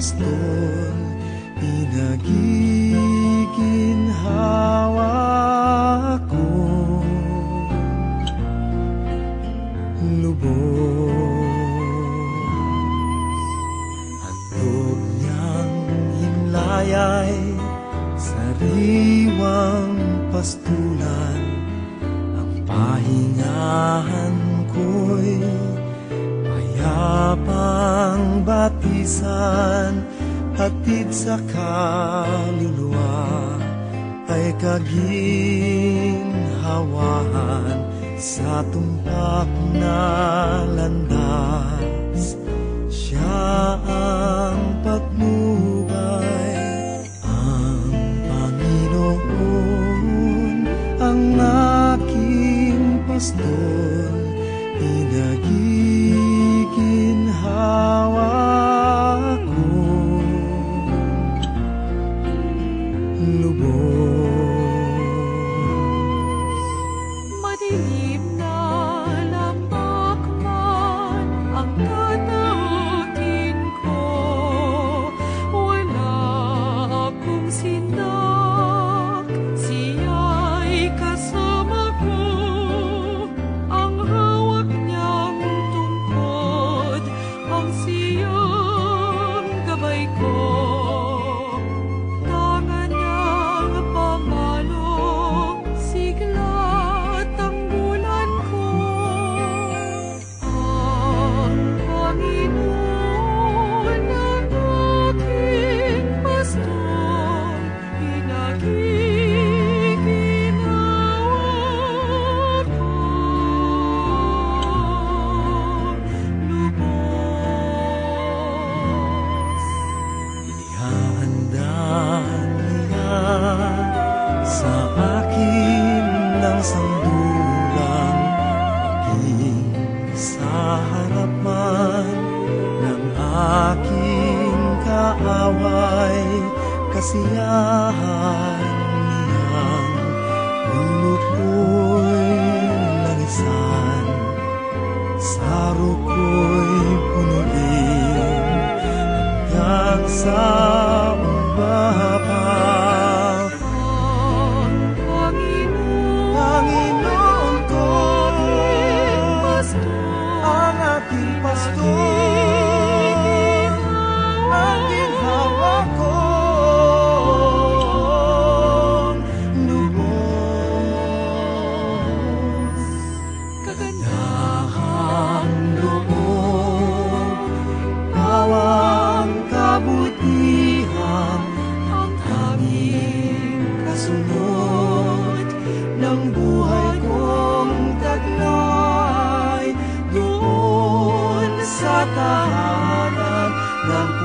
pastor Pinagiginhawa ko. Lubos. Handog niyang himlayay Sariwang pastulan. Ang pahingahan paratisan Hatid sa kaluluwa Ay kaginhawahan Sa tumpak na landas. Siya ang patnubay Ang Panginoon Ang aking pastor. lubos. kasiyahan niyang Lulukoy langisan Sa ruko'y punuin Hanggang sa umapan pastor. katahanan ng